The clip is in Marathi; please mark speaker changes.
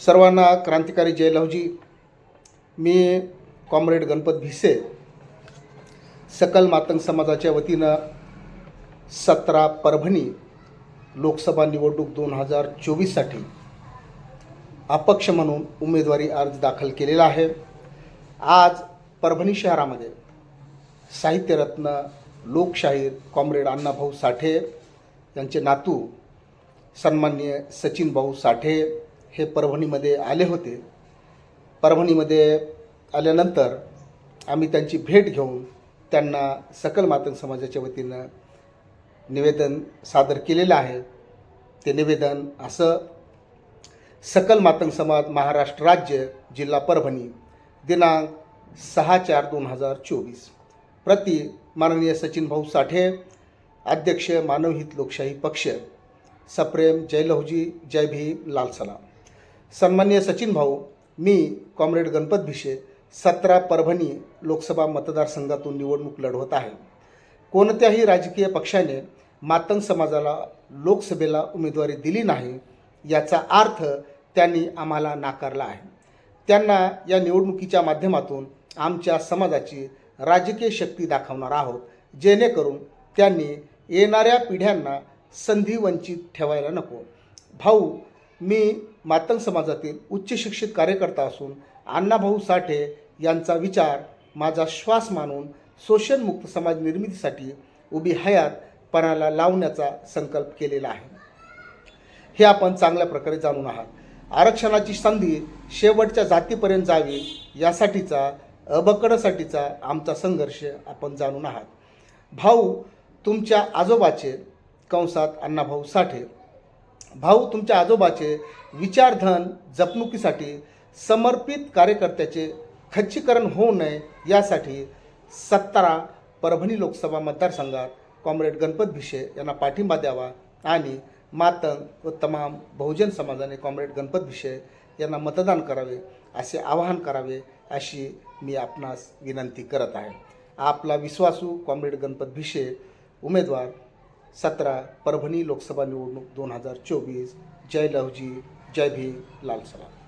Speaker 1: सर्वांना क्रांतिकारी जय लवजी मी कॉम्रेड गणपत भिसे सकल मातंग समाजाच्या वतीनं सतरा परभणी लोकसभा निवडणूक दोन हजार चोवीससाठी अपक्ष म्हणून उमेदवारी अर्ज दाखल केलेला आहे. आज परभणी शहरामध्ये साहित्यरत्न लोकशाहीर कॉम्रेड अण्णाभाऊ साठे यांचे नातू सन्माननीय सचिन भाऊ साठे हे परभणीमध्ये आले होते. परभणीमध्ये आल्यानंतर आम्ही त्यांची भेट घेऊन त्यांना सकल मातंग समाजाच्या वतीनं निवेदन सादर केलेलं आहे. ते निवेदन असं सकल मातंग समाज महाराष्ट्र राज्य जिल्हा परभणी दिनांक सहा चार दोन हजार चोवीस. प्रति माननीय सचिन भाऊ साठे अध्यक्ष मानवहित लोकशाही पक्ष सप्रेम जय लहुजी जय भीम लाल सलाम. सन्मान्य सचिन भाऊ मी कॉम्रेड गणपत भिशे सतरा परभणी लोकसभा मतदारसंघातून निवडणूक लढवत आहे. कोणत्याही राजकीय पक्षाने मातंग समाजाला लोकसभेला उमेदवारी दिली नाही याचा अर्थ त्यांनी आम्हाला नाकारला आहे. त्यांना या निवडणुकीच्या माध्यमातून आमच्या समाजाची राजकीय शक्ती दाखवणार आहोत जेणेकरून त्यांनी येणाऱ्या पिढ्यांना संधी वंचित ठेवायला नको. भाऊ मी मातंग समाजातील उच्च शिक्षित कार्यकर्ता असून अण्णाभाऊ साठे यांचा विचार माझा श्वास मानून शोषणमुक्त समाज निर्मितीसाठी उभी हयात पणाला लावण्याचा संकल्प केलेला आहे. हे आपण चांगल्या प्रकारे जाणून आहात. आरक्षणाची संधी शेवटच्या जातीपर्यंत जावी यासाठीचा अबकडसाठीचा आमचा संघर्ष आपण जाणून आहात. भाऊ तुमच्या आजोबाचे कंसात अण्णाभाऊ साठे भाऊ तुमच्या आजोबाचे विचारधन जपणुकीसाठी समर्पित कार्यकर्त्याचे खच्चीकरण होऊ नये यासाठी सत्तारा परभणी लोकसभा मतदारसंघात कॉम्रेड गणपत भिशे यांना पाठिंबा द्यावा आणि मातंग व तमाम बहुजन समाजाने कॉम्रेड गणपत भिशे यांना मतदान करावे असे आवाहन करावे अशी मी आपणास विनंती करत आहे. आपला विश्वासू कॉम्रेड गणपत भिशे उमेदवार सतरा परभणी लोकसभा निवडणूक दोन हजार चोवीस. जय लवजी जय भीम लाल सलाम.